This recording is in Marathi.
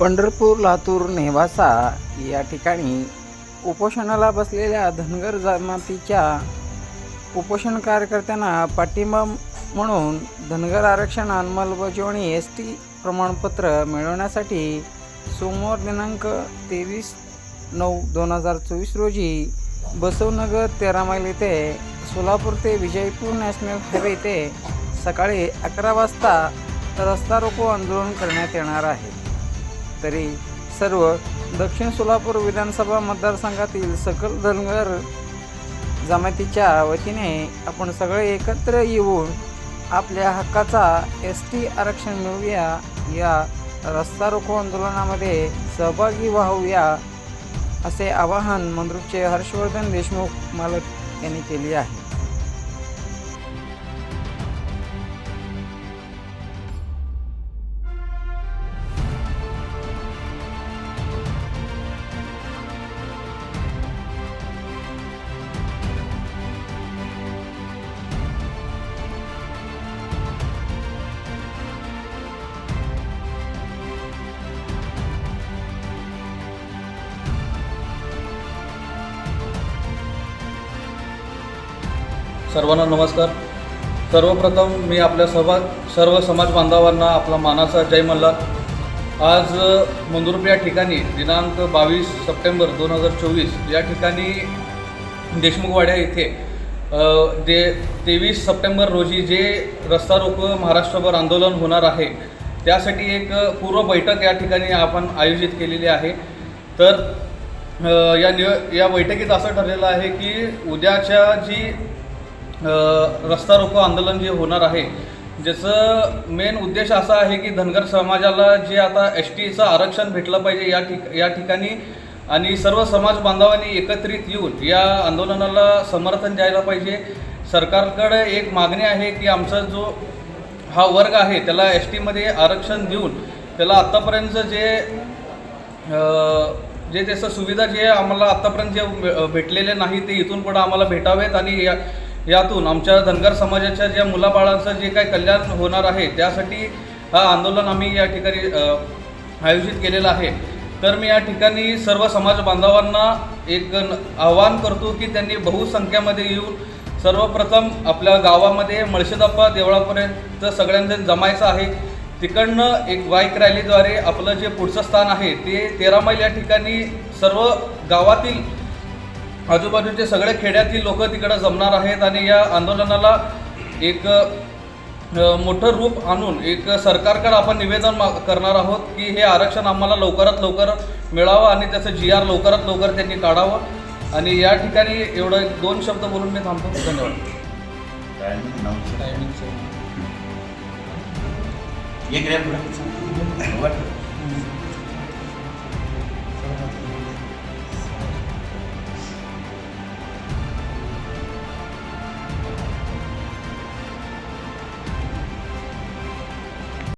पंढरपूर लातूर नेवासा या ठिकाणी उपोषणाला बसलेल्या धनगर जमातीच्या उपोषण कार्यकर्त्यांना पाठिंबा म्हणून धनगर आरक्षण अंमलबजावणी एस टी प्रमाणपत्र मिळवण्यासाठी सोमवार दिनांक तेवीस नऊ दोन हजार चोवीस रोजी बसवनगर तेरा माईल येथे सोलापूर ते विजयपूर नॅशनल हायवे येथे सकाळी अकरा वाजता रस्ता रोको आंदोलन करण्यात येणार आहे. तरी सर्व दक्षिण सोलापूर विधानसभा मतदारसंघातील सकल धनगर जमातीच्या वतीने आपण सगळे एकत्र येऊन आपल्या हक्काचा एस टी आरक्षण मिळवूया. या रस्ता रोको आंदोलनामध्ये सहभागी व्हावूया असे आवाहन मंद्रुपचे हर्षवर्धन देशमुख मालक यांनी केले आहे. सर्वांना नमस्कार. सर्वप्रथम मी आपल्या सभा सर्व समाज बांधवांना आपला मानाचा जय मल्हार. आज मंदुरप या ठिकाणी दिनांक बावीस सप्टेंबर दोन हजार चोवीस या ठिकाणी देशमुखवाड्या येथे जे तेवीस सप्टेंबर रोजी जे रस्ता रोको महाराष्ट्रभर आंदोलन होणार आहे त्यासाठी एक पूर्व बैठक या ठिकाणी आपण आयोजित केलेली आहे. तर या निय या बैठकीत असं ठरलेलं आहे की उद्याच्या जी रस्ता रोको आंदोलन जे होणार आहे ज्याचं मेन उद्देश असा आहे की धनगर समाजाला जे आता एस टीचं आरक्षण भेटलं पाहिजे या ठिक या ठिकाणी आणि सर्व समाज बांधवांनी एकत्रित येऊन या आंदोलनाला समर्थन द्यायला पाहिजे. सरकारकडे एक मागणी आहे की आमचा जो हा वर्ग आहे त्याला एस टीमध्ये आरक्षण देऊन त्याला आत्तापर्यंत जे जे त्याचं सुविधा जे आम्हाला आत्तापर्यंत जे भेटलेले नाही ते इथून पुढं आम्हाला भेटावेत आणि या यातून आमच्या धनगर समाजाच्या ज्या मुलाबाळांचं जे काही कल्याण होणार आहे त्यासाठी हा आंदोलन आम्ही या ठिकाणी आयोजित केलेलं आहे. तर मी या ठिकाणी सर्व समाज बांधवांना एक न- आवाहन करतो की त्यांनी बहुसंख्यामध्ये येऊन सर्वप्रथम आपल्या गावामध्ये मळशेदप्पा देवळापर्यंत सगळ्यांजण जमायचं आहे. तिकडनं एक बाईक रॅलीद्वारे आपलं जे पुढचं स्थान आहे ते तेरा मैल या ठिकाणी सर्व गावातील आजूबाजूचे सगळे खेड्यातील लोक तिकडं जमणार आहेत आणि या आंदोलनाला एक मोठं रूप आणून एक सरकारकडे आपण निवेदन मा करणार आहोत की हे आरक्षण आम्हाला लवकरात लवकर मिळावं आणि त्याचं जी आर लवकरात लवकर त्यांनी काढावं. आणि या ठिकाणी एवढं एक दोन शब्द बोलून मी थांबतो. धन्यवाद.